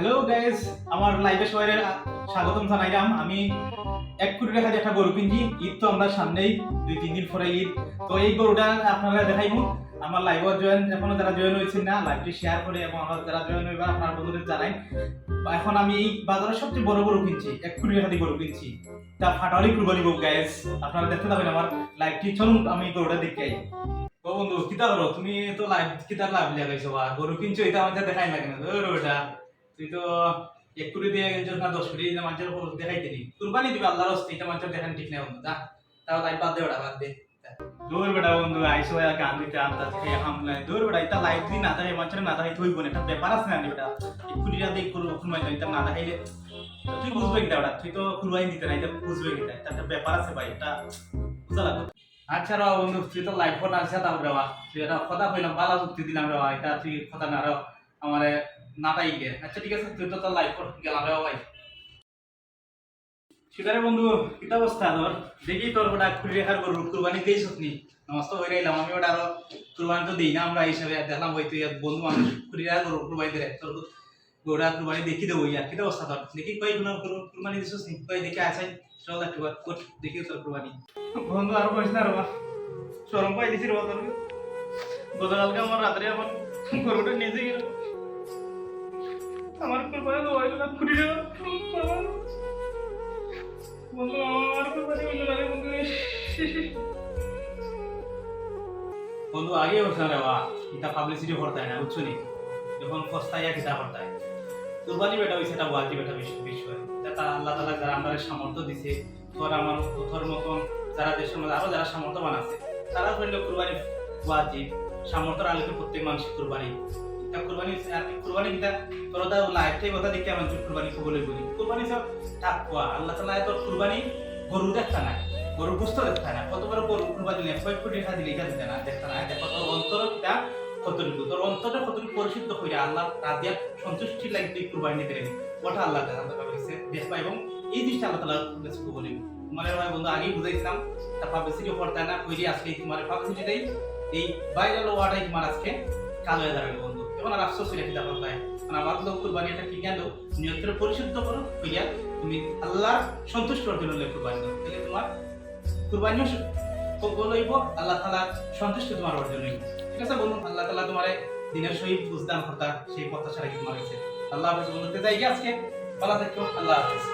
Hello guys আমার লাইভে সবাই স্বাগতম জানাইলাম। আমি এক কোটি টাকা দিয়ে একটা গরু কিনছি। ঈদ তো আমরা সামনেই দুই, তিন দিন পরে ঈদ। তো এই গরুটা আপনারা দেখাইবো। আমার লাইভে জয়েন এখনও যারা জয়েন হয়েছেন না লাইভটি শেয়ার করে এবং আমার যারা জয়েন হইবা, আপনার বন্ধুদের জানাই। এখন আমি এই বাজারের সবচেয়ে বড় গরু কিনছি, এক কোটি টাকা দিয়ে গরু কিনছি। তা ফাটালি কুরবানি গো গাইস আপনারা দেখতে পাবেন আমার লাইভটি চলুন আমি গরুটা দেখতে আই ও বন্ধু কিতা করো তুমি তো লাইভ কিতা লাভ লাগাইছো বা? গরু কিনছো, এটা আমাদের দেখাই লাগে না। ওটা তুই তো এক কোটি দিয়ে গেছিস না দশ কোটি মানুষের দেখাইতে নি কুরবানি দিবে আল্লাহর হস্তে এটা মানুষের দেখান ঠিক না বন্ধু তাও লাইভ বাদ দে ওটা বাদ দে দূর বেটা বন্ধু আইসো আর গান দিতে আমতা থেকে হামলাই দূর বেটা এটা লাইভ দিন না থাকে মানুষের না থাকে তুই বোন এটা ব্যাপার আছে না বেটা? এক কোটি টাকা দিয়ে করব কুরবানি এটা না দেখাইলে তুই বুঝবে কিটা ওটা? তুই তো কুরবানি দিতে না এটা বুঝবে কিটা? এটা একটা ব্যাপার আছে ভাই এটা বুঝা লাগবে। আচ্ছা র বন্ধু তুই তো লাইভ ফোন আছে তাও রেওয়া তুই এটা কথা কইলাম বালা যুক্তি দিলাম রেওয়া এটা তুই কথা না রেওয়া আমারে নাটাই গে আচ্ছা ঠিক আছে, তুই তো তোর লাইভ কর গেলাম রেওয়া ভাই। সেটারে বন্ধু কিতা অবস্থা তোর? দেখি তোর ওটা কুড়ি রেখার গরু কুরবানি দিয়েছ নি নমস্ত হয়ে রইলাম, আমি ওটা আরও কুরবানি তো দিই না আমরা হিসাবে। দেখলাম হয়তো ইয়াত বন্ধু মানুষ কুড়ি রেখার গরু কুরবানি দিলে। তোর গোড়া কুরবানি দেখি দেবো, ইয়ার কিতা অবস্থা তোর? দেখি কই গরু কুরবানি দিছিস নি কই দেখি আসাই চল একটু কর দেখি তোর কুরবানি। বন্ধু, আর বসে না রবা সরম পাই দিছি রবা তোর। গতকালকে আমার রাত্রে আমার গরুটা নিজে গেল। তো হইল না কুড়ি রেখা বন্ধু, আমার কুরবানি হইল বন্ধু আগে রে বা এটা পাবলিসিটি করতে না, বুঝছ নি? যখন ফস্তাইয়া কিতা করতে কুরবানি বেটা হইছে এটা ওয়াজি বেটা বিষয়। এটা আল্লাহ তাআলা যারা আমাদের সামর্থ্য দিছে, তোর আমার তোর মতন যারা দেশের মধ্যে আরও যারা সামর্থ্যবান আছে, তারা করলে কুরবানি ওয়াজিব, সামর্থ্যের আলোকে প্রত্যেক মানুষের কুরবানি। এটা কথা আমার সব আল্লাহ অন্তর আল্লাহ সন্তুষ্টি লাগে কুরবানি ওটা আল্লাহ তাআলা দেখবা এবং এই জিনিসটা আল্লাহ তাআলা কাছে ভাই বন্ধু আগেই বুঝাইছিলাম, তা পাবলিসিটি করতে না আজকে তোমার পাবলিসিটিটাই এই ভাইরাল ওয়াটাই তোমার আজকে কালো হয়ে দাঁড়াবে বন্ধু। এখন আর আফসোস কিতা ভাই মানে আমার লোক কুরবানি একটা কিনে আনো নিয়ন্ত্রণ পরিশুদ্ধ করো হইয়া তুমি আল্লাহর সন্তুষ্ট অর্জন হলে কুরবানি দাও। তাহলে তোমার কুরবানিও কবল হইব, আল্লাহ তাআলা সন্তুষ্ট তোমার অর্জন হইব ঠিক আছে বলুন আল্লাহ তাআলা তোমার দিনের সহিত বুঝদান কথা সেই প্রত্যাশা রাখি তোমার আল্লাহ হাফেজ বন্ধুতে যাই আজকে। ভালো থেকো, আল্লাহ হাফেজ।